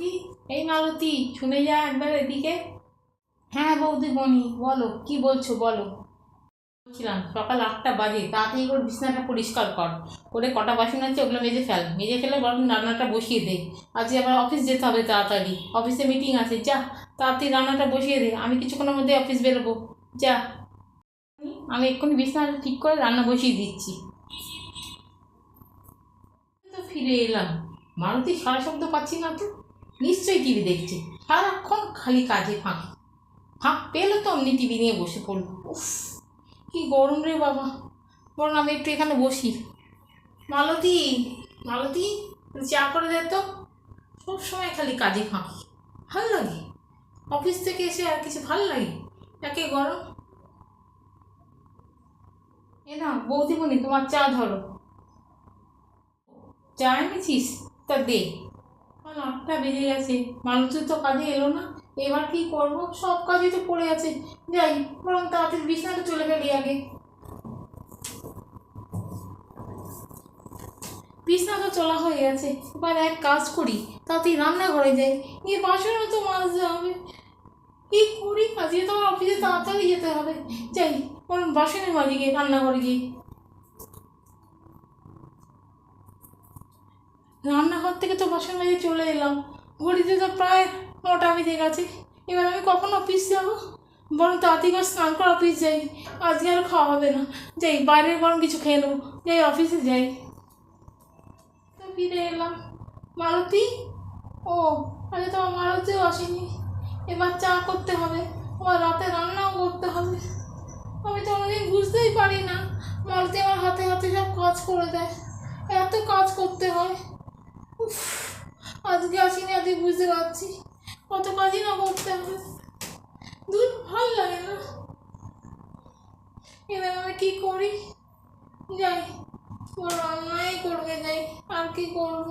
মালতী? এই মালতী, শুনে যা একবার এদিকে। হ্যাঁ বৌদি, বনি, বলো, কি বলছো, বলো। বলছিলাম, সকাল আটটা বাজে, তাড়াতাড়ি করে বিছানাটা পরিষ্কার কর। করে কটা বাসন আছে, ওগুলো মেজে ফেল। মেজে ফেলে বরং রান্নাটা বসিয়ে দে। আজকে আবার অফিস যেতে হবে তাড়াতাড়ি। অফিসে মিটিং আছে, যা, তাড়াতাড়ি রান্নাটা বসিয়ে দে। আমি কিছুক্ষণের মধ্যে অফিস বেরোবো। যা। আমি এক্ষুনি বিছানাটা ঠিক করে রান্না বসিয়ে দিচ্ছি। তো ফিরে এলাম। মারুতি সারা শব্দ পাচ্ছি না তো? নিশ্চয়ই টিভি দেখছে। সারাক্ষণ খালি কাজে ফাঁক। ফাঁক পেলে তো অমনি টিভি নিয়ে বসে পড়ল। উফ, কি গরম রে বাবা। বরং আমি একটু এখানে বসি। মালতী মালতী চা করে দে তো। সবসময় খালি কাজে ফাঁকি। ভালো লাগে? অফিস থেকে এসে আর কিছু ভালো লাগে? একে গরম। এ না বৌদিমণি, তোমার চা ধরো। চা এনেছিস, তা দে। কাল আটটা বেজে গেছে। মানুষ তো কাজে এলো না। এবার কি করব? সব কাজই তো পড়ে আছে। যাই, বরং তাড়াতাড়ি বিছানাটা চলে গেলি আগে। বিছনা তো চলা হয়ে গেছে। এবার এক কাজ করি, তাড়াতাড়ি রান্নাঘরে যাই। গিয়ে বাসনও তো মাজতে হবে। কি করি আজকে তো আমার অফিসে তাড়াতাড়ি যেতে হবে। যাই, বরং বাসনে মাজি গিয়ে, রান্নাঘরে গিয়ে। রান্নাঘর থেকে তো বাসন মেজে চলে এলাম। ঘড়িতে তো প্রায় নটা বেজে গেছে। এবার আমি কখন অফিস যাব? বরং তাড়াতাড়ি স্নান করে অফিস যাই। আজকে আর খাওয়া হবে না। যাই, বাইরের বরং কিছু খেয়ে নেব। যাই অফিসে যাই। তো ফিরে এলাম। মারুতি ও আজকে তো আমার মারুতিও আসেনি। এবার চা করতে হবে। আবার রাতে রান্নাও করতে হবে। আমি তো অনেকদিন বুঝতেই পারি না। মারুতি আমার হাতে হাতে সব কাজ করে দেয়। এত কাজ করতে হয়। আজকে আসিনি, আজকে বুঝতে পারছি। কত কাজই না করতে হবে। দুধ ভালো লাগে না। এবার আমি কী করি? যাই রান্নাই করবে, যাই, আর কি করব?